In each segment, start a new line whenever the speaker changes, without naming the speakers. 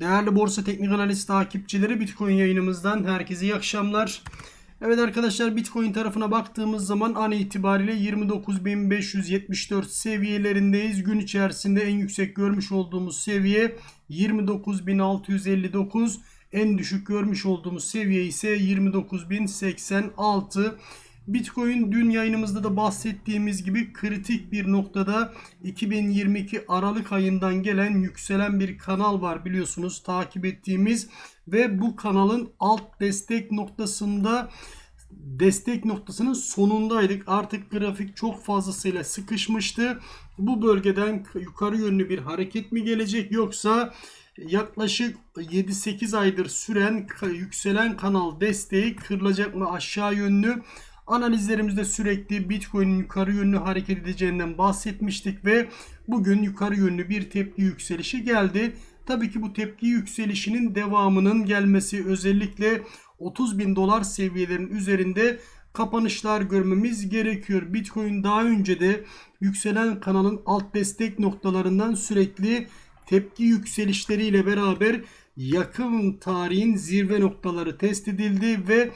Değerli Borsa Teknik Analiz takipçileri Bitcoin yayınımızdan herkese iyi akşamlar. Evet arkadaşlar Bitcoin tarafına baktığımız zaman an itibariyle 29.574 seviyelerindeyiz. Gün içerisinde en yüksek görmüş olduğumuz seviye 29.659. En düşük görmüş olduğumuz seviye ise 29.086. Bitcoin dün yayınımızda da bahsettiğimiz gibi kritik bir noktada 2022 Aralık ayından gelen yükselen bir kanal var biliyorsunuz takip ettiğimiz ve bu kanalın alt destek noktasında destek noktasının sonundaydık. Artık grafik çok fazlasıyla sıkışmıştı. Bu bölgeden yukarı yönlü bir hareket mi gelecek yoksa yaklaşık 7-8 aydır süren yükselen kanal desteği kırılacak mı aşağı yönlü? Analizlerimizde sürekli Bitcoin'in yukarı yönlü hareket edeceğinden bahsetmiştik ve bugün yukarı yönlü bir tepki yükselişi geldi. Tabii ki bu tepki yükselişinin devamının gelmesi özellikle 30 bin dolar seviyelerin üzerinde kapanışlar görmemiz gerekiyor. Bitcoin daha önce de yükselen kanalın alt destek noktalarından sürekli tepki yükselişleriyle beraber yakın tarihin zirve noktaları test edildi ve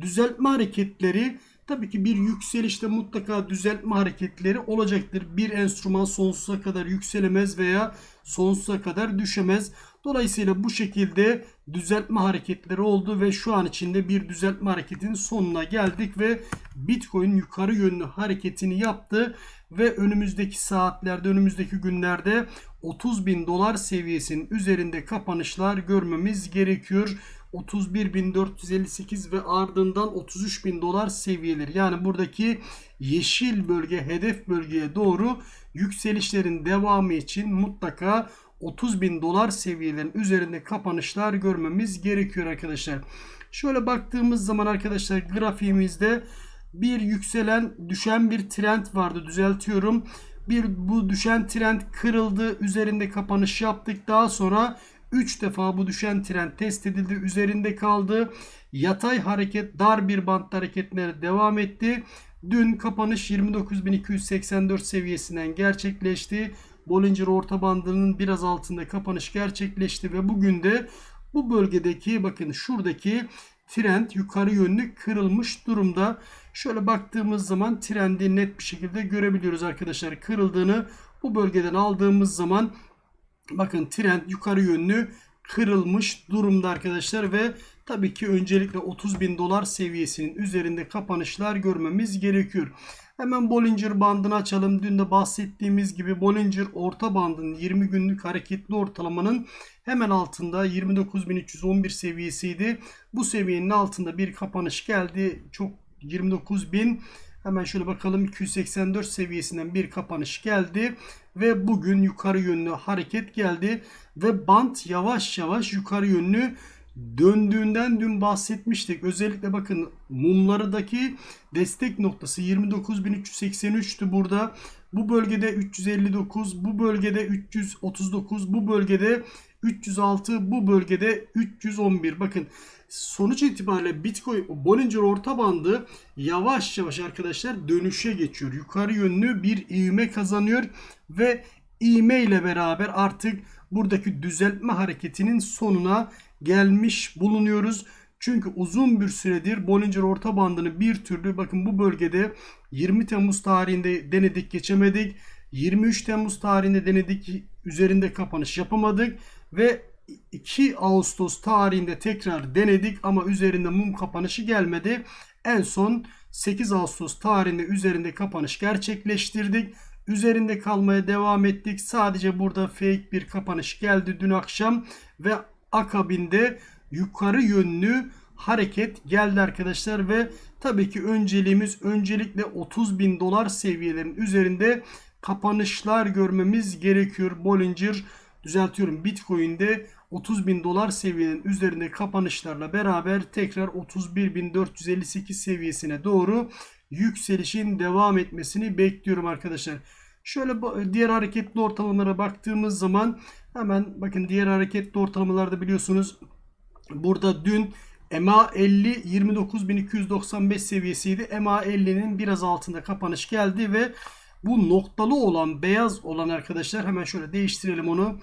düzeltme hareketleri tabii ki bir yükselişte mutlaka düzeltme hareketleri olacaktır. Bir enstrüman sonsuza kadar yükselemez veya sonsuza kadar düşemez. Dolayısıyla bu şekilde düzeltme hareketleri oldu ve şu an içinde bir düzeltme hareketinin sonuna geldik ve Bitcoin yukarı yönlü hareketini yaptı ve önümüzdeki saatlerde önümüzdeki günlerde 30 bin dolar seviyesinin üzerinde kapanışlar görmemiz gerekiyor. 31.458 ve ardından 33.000 dolar seviyeleri. Yani buradaki yeşil bölge hedef bölgeye doğru yükselişlerin devamı için mutlaka 30 bin dolar seviyelerin üzerinde kapanışlar görmemiz gerekiyor arkadaşlar. Şöyle baktığımız zaman arkadaşlar grafiğimizde bir yükselen düşen bir trend vardı düzeltiyorum. Bir bu düşen trend kırıldı üzerinde kapanış yaptık daha sonra 3 defa bu düşen trend test edildi üzerinde kaldı. Yatay hareket dar bir bantta hareketleri devam etti. Dün kapanış 29.284 seviyesinden gerçekleşti. Bollinger orta bandının biraz altında kapanış gerçekleşti ve bugün de bu bölgedeki bakın şuradaki trend yukarı yönlü kırılmış durumda. Şöyle baktığımız zaman trendi net bir şekilde görebiliyoruz arkadaşlar. Kırıldığını bu bölgeden aldığımız zaman bakın trend yukarı yönlü kırılmış durumda arkadaşlar ve tabii ki öncelikle 30 bin dolar seviyesinin üzerinde kapanışlar görmemiz gerekiyor. Hemen Bollinger bandını açalım. Dün de bahsettiğimiz gibi Bollinger orta bandının 20 günlük hareketli ortalamanın hemen altında 29.311 seviyesiydi. Bu seviyenin altında bir kapanış geldi. Çok 29.000 Hemen şöyle bakalım 284 seviyesinden bir kapanış geldi ve bugün yukarı yönlü hareket geldi ve bant yavaş yavaş yukarı yönlü döndüğünden dün bahsetmiştik. Özellikle bakın mumlardaki destek noktası 29.383'tü burada. Bu bölgede 359, bu bölgede 339, bu bölgede 306, bu bölgede 311. Bakın sonuç itibariyle Bitcoin Bollinger orta bandı yavaş yavaş arkadaşlar dönüşe geçiyor. Yukarı yönlü bir ivme kazanıyor ve ivme ile beraber artık buradaki düzeltme hareketinin sonuna gelmiş bulunuyoruz. Çünkü uzun bir süredir Bollinger orta bandını bir türlü bakın bu bölgede 20 Temmuz tarihinde denedik geçemedik. 23 Temmuz tarihinde denedik üzerinde kapanış yapamadık ve 2 Ağustos tarihinde tekrar denedik ama üzerinde mum kapanışı gelmedi. En son 8 Ağustos tarihinde üzerinde kapanış gerçekleştirdik. Üzerinde kalmaya devam ettik. Sadece burada fake bir kapanış geldi dün akşam ve akabinde yukarı yönlü hareket geldi arkadaşlar ve tabii ki önceliğimiz öncelikle 30 bin dolar seviyelerin üzerinde kapanışlar görmemiz gerekiyor. Bollinger düzeltiyorum Bitcoin'de 30 bin dolar seviyenin üzerinde kapanışlarla beraber tekrar 31.458 seviyesine doğru yükselişin devam etmesini bekliyorum arkadaşlar. Şöyle diğer hareketli ortalamalara baktığımız zaman hemen bakın diğer hareketli ortalamalarda biliyorsunuz burada dün EMA 50 29.295 seviyesiydi. EMA 50'nin biraz altında kapanış geldi ve bu noktalı olan beyaz olan arkadaşlar hemen şöyle değiştirelim onu.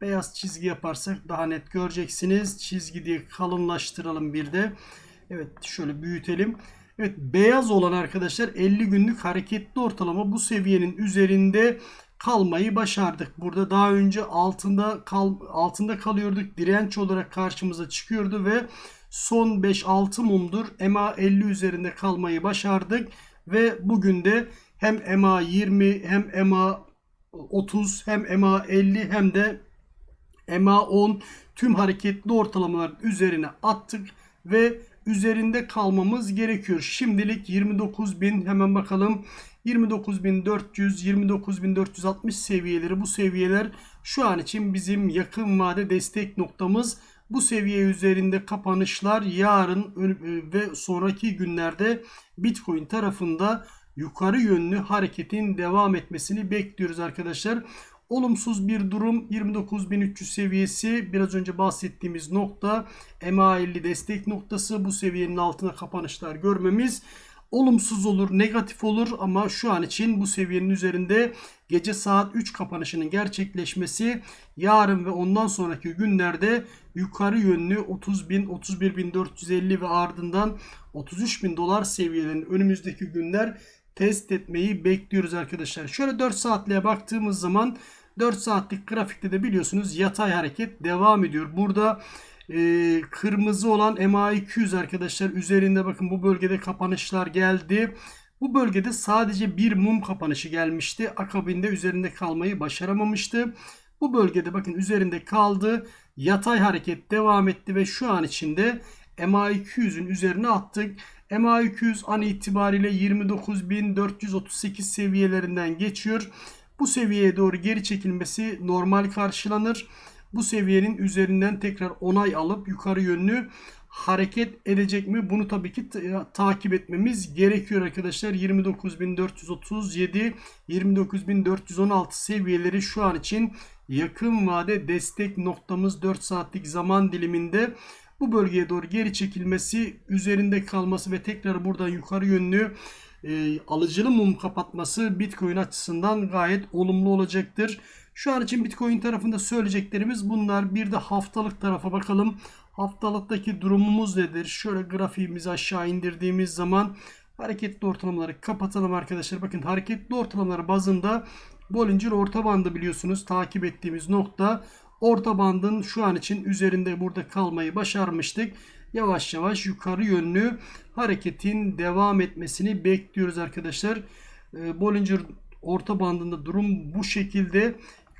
Beyaz çizgi yaparsak daha net göreceksiniz. Çizgi diye kalınlaştıralım bir de. Evet şöyle büyütelim. Evet beyaz olan arkadaşlar 50 günlük hareketli ortalama bu seviyenin üzerinde kalmayı başardık. Burada daha önce altında kal, altında kalıyorduk. Direnç olarak karşımıza çıkıyordu ve son 5-6 mumdur EMA 50 üzerinde kalmayı başardık ve bugün de hem EMA 20 hem EMA 30 hem EMA 50 hem de EMA 10 tüm hareketli ortalamaların üzerine attık ve üzerinde kalmamız gerekiyor. Şimdilik 29.000 hemen bakalım 29.400 29.460 seviyeleri bu seviyeler şu an için bizim yakın vade destek noktamız. Bu seviye üzerinde kapanışlar yarın ve sonraki günlerde Bitcoin tarafında yukarı yönlü hareketin devam etmesini bekliyoruz arkadaşlar. Olumsuz bir durum 29.300 seviyesi biraz önce bahsettiğimiz nokta MA50 destek noktası bu seviyenin altına kapanışlar görmemiz olumsuz olur, negatif olur ama şu an için bu seviyenin üzerinde gece saat 3 kapanışının gerçekleşmesi yarın ve ondan sonraki günlerde yukarı yönlü 30.000, 31.450 ve ardından 33.000 dolar seviyelerinin önümüzdeki günler test etmeyi bekliyoruz arkadaşlar. Şöyle 4 saatliğe baktığımız zaman 4 saatlik grafikte de biliyorsunuz yatay hareket devam ediyor. Burada e, kırmızı olan MA200 arkadaşlar üzerinde bakın bu bölgede kapanışlar geldi. Bu bölgede sadece bir mum kapanışı gelmişti. Akabinde üzerinde kalmayı başaramamıştı. Bu bölgede bakın üzerinde kaldı. Yatay hareket devam etti ve şu an içinde MA200'ün üzerine attık. MA200 an itibariyle 29.438 seviyelerinden geçiyor. Bu seviyeye doğru geri çekilmesi normal karşılanır. Bu seviyenin üzerinden tekrar onay alıp yukarı yönlü hareket edecek mi? Bunu tabii ki takip etmemiz gerekiyor arkadaşlar. 29.437, 29.416 seviyeleri şu an için yakın vade destek noktamız 4 saatlik zaman diliminde bu bölgeye doğru geri çekilmesi, üzerinde kalması ve tekrar buradan yukarı yönlü e, alıcılı mum kapatması Bitcoin açısından gayet olumlu olacaktır. Şu an için Bitcoin tarafında söyleyeceklerimiz bunlar. Bir de haftalık tarafa bakalım. Haftalıktaki durumumuz nedir? Şöyle grafiğimizi aşağı indirdiğimiz zaman hareketli ortalamaları kapatalım arkadaşlar. Bakın hareketli ortalamaları bazında Bollinger orta bandı biliyorsunuz takip ettiğimiz nokta. Orta bandın şu an için üzerinde burada kalmayı başarmıştık. Yavaş yavaş yukarı yönlü hareketin devam etmesini bekliyoruz arkadaşlar. Ee, Bollinger orta bandında durum bu şekilde.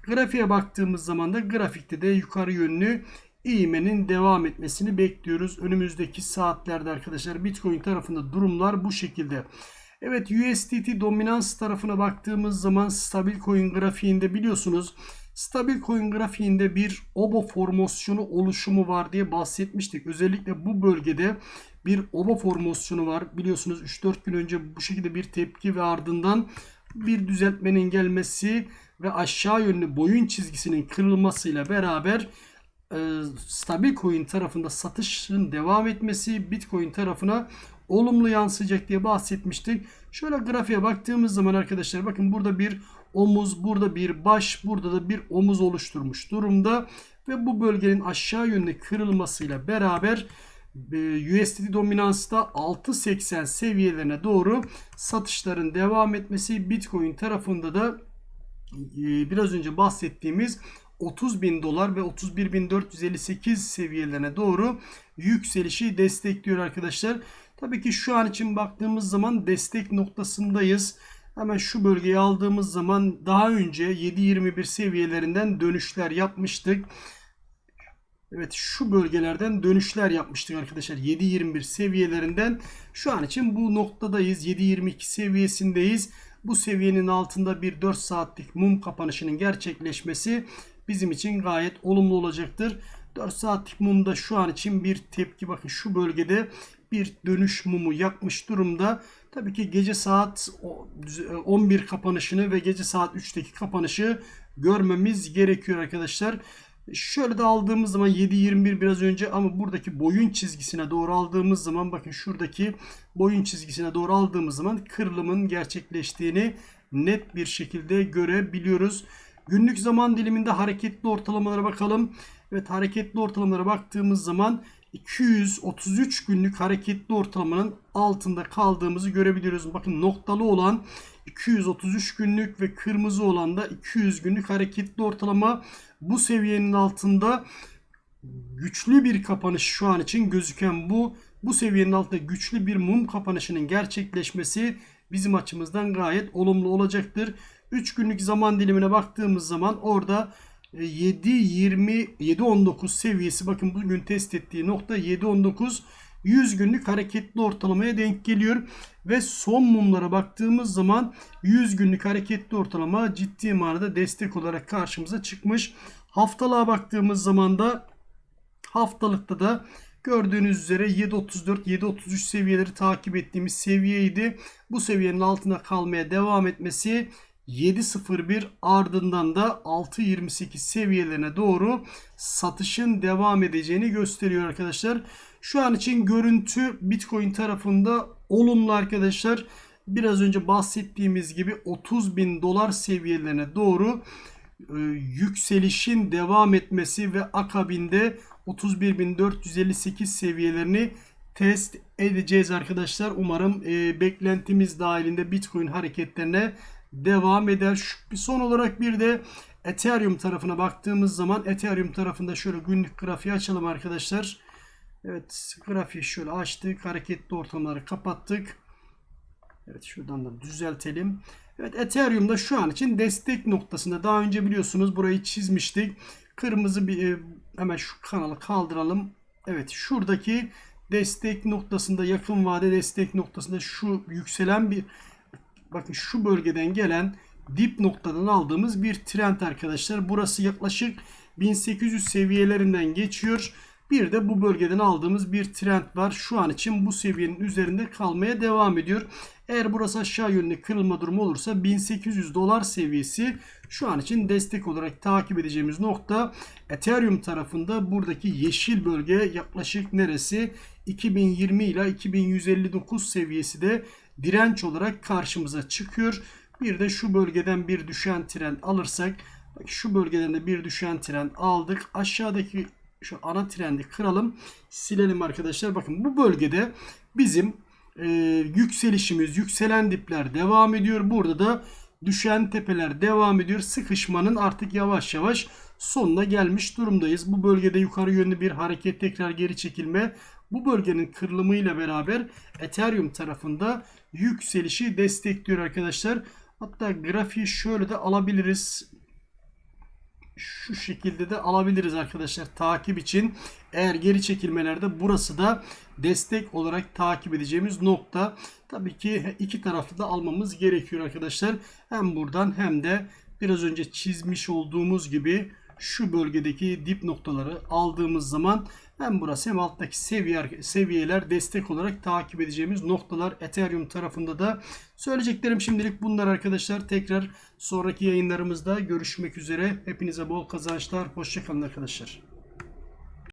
Grafiğe baktığımız zaman da grafikte de yukarı yönlü eğimenin devam etmesini bekliyoruz. Önümüzdeki saatlerde arkadaşlar Bitcoin tarafında durumlar bu şekilde. Evet USDT dominans tarafına baktığımız zaman stabil coin grafiğinde biliyorsunuz stabil coin grafiğinde bir obo formasyonu oluşumu var diye bahsetmiştik. Özellikle bu bölgede bir obo formasyonu var. Biliyorsunuz 3-4 gün önce bu şekilde bir tepki ve ardından bir düzeltmenin gelmesi ve aşağı yönlü boyun çizgisinin kırılmasıyla beraber e, stabil coin tarafında satışın devam etmesi Bitcoin tarafına olumlu yansıyacak diye bahsetmiştik. Şöyle grafiğe baktığımız zaman arkadaşlar bakın burada bir omuz, burada bir baş, burada da bir omuz oluşturmuş durumda. Ve bu bölgenin aşağı yönlü kırılmasıyla beraber e, USDT dominansta 6.80 seviyelerine doğru satışların devam etmesi Bitcoin tarafında da e, biraz önce bahsettiğimiz 30 bin dolar ve 31.458 seviyelerine doğru yükselişi destekliyor arkadaşlar. Tabii ki şu an için baktığımız zaman destek noktasındayız. Hemen şu bölgeyi aldığımız zaman daha önce 7.21 seviyelerinden dönüşler yapmıştık. Evet şu bölgelerden dönüşler yapmıştık arkadaşlar. 7.21 seviyelerinden şu an için bu noktadayız. 7.22 seviyesindeyiz. Bu seviyenin altında bir 4 saatlik mum kapanışının gerçekleşmesi bizim için gayet olumlu olacaktır. 4 saatlik mumda şu an için bir tepki bakın şu bölgede bir dönüş mumu yakmış durumda. Tabii ki gece saat 11 kapanışını ve gece saat 3'teki kapanışı görmemiz gerekiyor arkadaşlar. Şöyle de aldığımız zaman 7.21 biraz önce ama buradaki boyun çizgisine doğru aldığımız zaman bakın şuradaki boyun çizgisine doğru aldığımız zaman kırılımın gerçekleştiğini net bir şekilde görebiliyoruz. Günlük zaman diliminde hareketli ortalamalara bakalım. Evet hareketli ortalamalara baktığımız zaman 233 günlük hareketli ortalamanın altında kaldığımızı görebiliyoruz. Bakın noktalı olan 233 günlük ve kırmızı olan da 200 günlük hareketli ortalama bu seviyenin altında güçlü bir kapanış şu an için gözüken bu. Bu seviyenin altında güçlü bir mum kapanışının gerçekleşmesi bizim açımızdan gayet olumlu olacaktır. 3 günlük zaman dilimine baktığımız zaman orada 7 20 7 19 seviyesi bakın bugün test ettiği nokta 7 19 100 günlük hareketli ortalamaya denk geliyor ve son mumlara baktığımız zaman 100 günlük hareketli ortalama ciddi manada destek olarak karşımıza çıkmış. Haftalığa baktığımız zaman da haftalıkta da gördüğünüz üzere 7.34 7.33 seviyeleri takip ettiğimiz seviyeydi. Bu seviyenin altına kalmaya devam etmesi 7.01 ardından da 6.28 seviyelerine doğru satışın devam edeceğini gösteriyor arkadaşlar. Şu an için görüntü Bitcoin tarafında olumlu arkadaşlar. Biraz önce bahsettiğimiz gibi 30 bin dolar seviyelerine doğru e, yükselişin devam etmesi ve akabinde 31.458 seviyelerini test edeceğiz arkadaşlar. Umarım e, beklentimiz dahilinde Bitcoin hareketlerine devam eder. Şu, son olarak bir de Ethereum tarafına baktığımız zaman Ethereum tarafında şöyle günlük grafiği açalım arkadaşlar. Evet grafiği şöyle açtık. Hareketli ortamları kapattık. Evet şuradan da düzeltelim. Evet Ethereum'da şu an için destek noktasında daha önce biliyorsunuz burayı çizmiştik. Kırmızı bir e, hemen şu kanalı kaldıralım. Evet şuradaki destek noktasında yakın vade destek noktasında şu yükselen bir bakın şu bölgeden gelen dip noktadan aldığımız bir trend arkadaşlar. Burası yaklaşık 1800 seviyelerinden geçiyor. Bir de bu bölgeden aldığımız bir trend var. Şu an için bu seviyenin üzerinde kalmaya devam ediyor. Eğer burası aşağı yönlü kırılma durumu olursa 1800 dolar seviyesi şu an için destek olarak takip edeceğimiz nokta. Ethereum tarafında buradaki yeşil bölge yaklaşık neresi? 2020 ile 2159 seviyesi de direnç olarak karşımıza çıkıyor. Bir de şu bölgeden bir düşen trend alırsak bak şu bölgeden de bir düşen trend aldık. Aşağıdaki şu ana trendi kıralım. Silelim arkadaşlar. Bakın bu bölgede bizim e, yükselişimiz, yükselen dipler devam ediyor. Burada da düşen tepeler devam ediyor. Sıkışmanın artık yavaş yavaş sonuna gelmiş durumdayız. Bu bölgede yukarı yönlü bir hareket tekrar geri çekilme. Bu bölgenin kırılımıyla beraber Ethereum tarafında yükselişi destekliyor arkadaşlar. Hatta grafiği şöyle de alabiliriz şu şekilde de alabiliriz arkadaşlar takip için. Eğer geri çekilmelerde burası da destek olarak takip edeceğimiz nokta. Tabii ki iki taraflı da almamız gerekiyor arkadaşlar. Hem buradan hem de biraz önce çizmiş olduğumuz gibi şu bölgedeki dip noktaları aldığımız zaman hem burası hem alttaki seviye, seviyeler destek olarak takip edeceğimiz noktalar Ethereum tarafında da söyleyeceklerim şimdilik bunlar arkadaşlar. Tekrar sonraki yayınlarımızda görüşmek üzere. Hepinize bol kazançlar. Hoşçakalın arkadaşlar.